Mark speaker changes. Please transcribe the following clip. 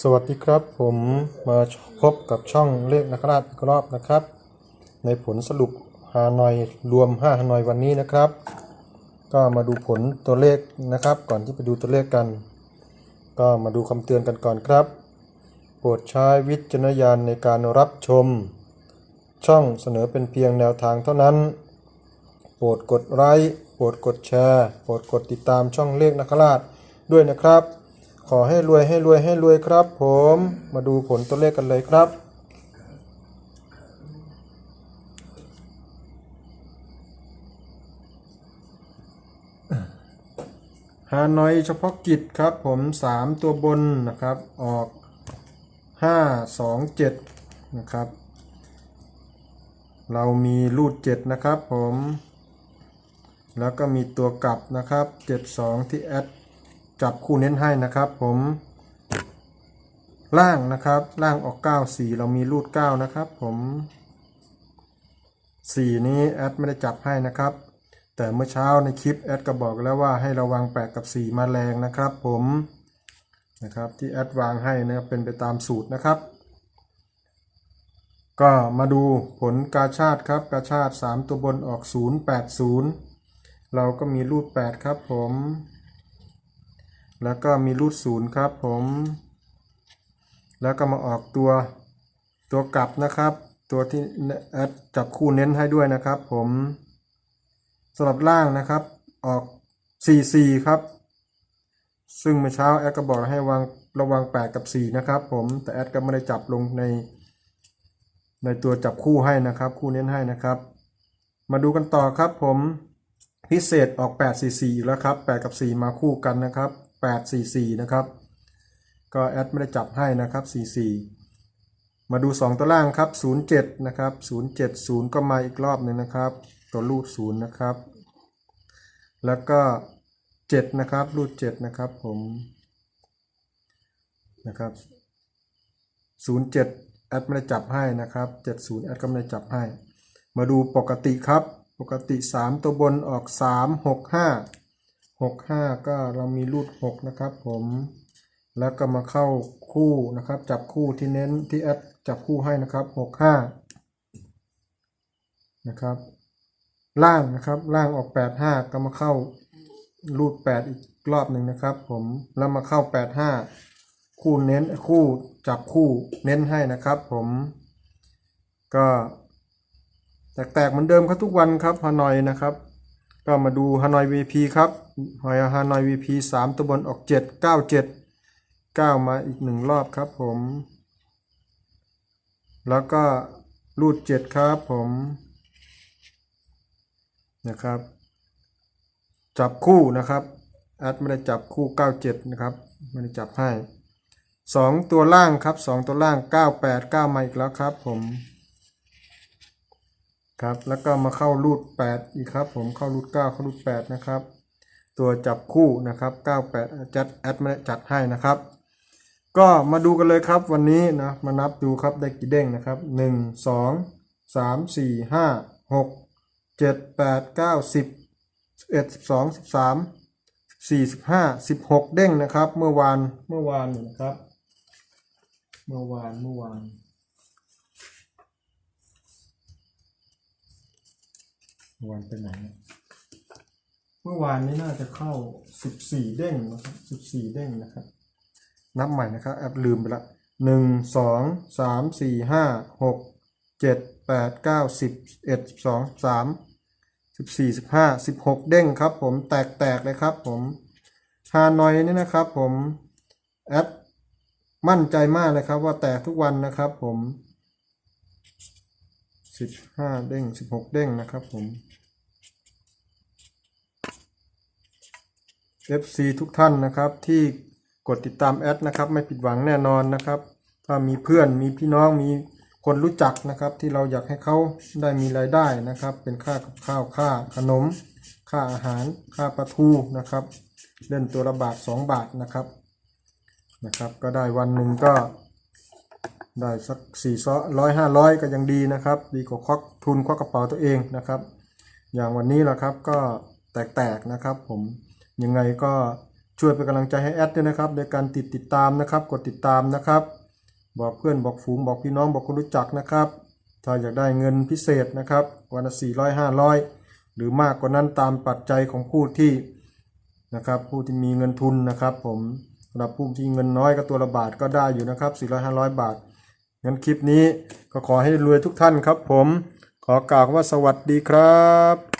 Speaker 1: สวัสดีครับผมมาพบกับช่องเลขนักราชอีกรอบนะครับ ในผลสรุปฮานอยรวม5ฮานอยวันนี้นะครับ ก็มาดูผลตัวเลขนะครับ ก่อนที่ไปดูตัวเลขกัน ก็มาดูคำเตือนกันก่อนครับ โปรดใช้วิจารณญาณในการรับชม ช่องเสนอเป็นเพียงแนวทางเท่านั้น โปรดกดไลค์โปรดกดแชร์โปรดกดติดตามช่องเลขนักราชด้วยนะครับ ขอให้รวยให้รวยให้รวยครับ ผมมาดูผลตัวเลขกันเลยครับ ฮานอยเฉพาะกิจครับผม 3 ตัวบนนะครับออก 5 2 7 นะครับ เรามีรูด 7 นะครับผม แล้วก็มีตัวกลับนะครับ 72 ที่แอด จับคู่เน้นให้นะครับ ผมล่างนะครับ ล่างออก9 4เรามีรูด9นะครับ ผม4นี้แอดไม่ได้จับให้นะครับ แต่เมื่อเช้าในคลิปแอดก็บอกแล้วว่าให้ระวัง8กับ 4 มาแรงนะครับ ผมนะครับที่แอดวางให้นะครับเป็นไปตามสูตรนะครับ ก็มาดูผลกาชาติครับกาชาติ 3 ตัวบนออก 0 8 0 เราก็มีรูด 8 ครับผม แล้วก็มีรูดศูนย์ครับผม แล้วก็มาออกตัวตัวกลับนะครับ ตัวที่แอดจับคู่เน้นให้ด้วยนะครับ ผมสำหรับล่างนะครับออก 44 ครับ ซึ่งเมื่อเช้าแอดก็บอกให้วางระวัง 8 กับ 4 นะครับ ผมแต่แอดก็ไม่ได้จับลงใน ในตัวจับคู่ให้นะครับ คู่เน้นให้นะครับ มาดูกันต่อครับผมพิเศษออก 8 4 4อีกแล้วครับ 8 กับ 4 มาคู่กันนะครับ 8 4 4 นะครับ ก็แอดไม่ได้จับให้นะครับ 4 4 มาดู 2 ตัวล่างครับ 07 นะครับ 070 ก็มาอีกรอบหนึ่งนะครับ ตัวรูด0นะครับ แล้วก็ 7 นะครับ รูด 7 นะครับผมนะครับ07 แอดไม่ได้จับให้นะครับ 70 แอดก็ไม่ได้จับให้ มาดูปกติครับ ปกติ 3 ตัวบนออก 3 6 5 6 5 ก็เรามีรูด6นะครับผมแล้วก็มาเข้าคู่นะครับ จับคู่ที่เน้นที่แอดจับคู่ให้นะครับ 6 5 นะครับ ล่างนะครับล่างออก 8 5 ก็มาเข้ารูด8อีกรอบหนึ่งนะครับ ผมแล้วมาเข้า 8 5 คู่เน้นคู่จับคู่เน้นให้นะครับ ผมก็แตกๆเหมือนเดิมครับทุกวันครับฮานอยนะครับ ก็มาดูฮานอย VP ครับฮอยฮานอย VP 3ตัวบนออก 7 9 7 9 มาอีกหนึ่งรอบครับผม แล้วก็รูด 7 ครับผมนะครับ จับคู่นะครับแอดไม่ได้จับคู่ 97 นะครับไม่ได้จับให้ 2 ตัวล่างครับ 2 ตัวล่าง 98 9 มาอีกแล้วครับผม ครับ แล้วก็มาเข้ารูด 8 อีกครับ ผมเข้ารูด 9 เข้ารูด 8 นะครับ ตัวจับคู่นะครับ 98 จัดแอดมาจัดให้นะครับ ก็มาดูกันเลยครับวันนี้นะ มานับดูครับได้กี่เด้งนะครับ 1 2 3 4 5 6 7 8 9 10 11 12 13 14 15 16 เด้งนะครับ เมื่อวานเมื่อวานนี่นะครับ เมื่อวานเมื่อวาน เมื่อ วานไปไหน เมื่อวานนี้น่าจะเข้า14เด้งนะครับ14เด้งนะครับ นับใหม่นะครับแอปลืมไปละหนึ่งสองสามสี่ห้าหกเจ็ดแปดเก้าสิบเอ็ดสิบสองสามสิบสี่สิบห้าสิบหกเด้งครับ ผมแตกแตกเลยครับ ผมฮานอยนี่นะครับ ผมแอปมั่นใจมากเลยครับ ว่าแตกทุกวันนะครับ ผมสิบห้าเด้งสิบหกเด้งนะครับ ผม FC ทุกท่านนะครับ ที่กดติดตามแอดนะครับ ไม่ผิดหวังแน่นอนนะครับ ถ้ามีเพื่อนมีพี่น้องมีคนรู้จักนะครับ ที่เราอยากให้เขาได้มีรายได้นะครับ เป็นค่ากับข้าวค่าขนม ค่าอาหาร ค่าปลาทูนะครับเล่นตัวละบาทสองบาทนะครับนะครับ ก็ได้วันหนึ่งก็ได้สักสี่ร้อยห้าร้อยก็ยังดีนะครับ ดีกว่าควักทุนควักกระเป๋าตัวเองนะครับ อย่างวันนี้แหละครับก็แตกๆนะครับผม ยังไงก็ช่วยเป็นกำลังใจให้แอดด้วยนะครับโดยการติดติดตามนะครับ กดติดตามนะครับ บอกเพื่อนบอกฝูงบอกพี่น้องบอกคนรู้จักนะครับ ถ้าอยากได้เงินพิเศษนะครับวันละสี่ร้อยห้าร้อยหรือมากกว่านั้นตามปัจจัยของผู้ที่นะครับ ผู้ที่มีเงินทุนนะครับ ผมสำหรับผู้ที่เงินน้อยก็ตัวละบาทก็ได้อยู่นะครับสี่ร้อยห้าร้อยบาทงั้นคลิปนี้ก็ขอให้รวยทุกท่านครับ ผมขอกล่าวคำว่าสวัสดีครับ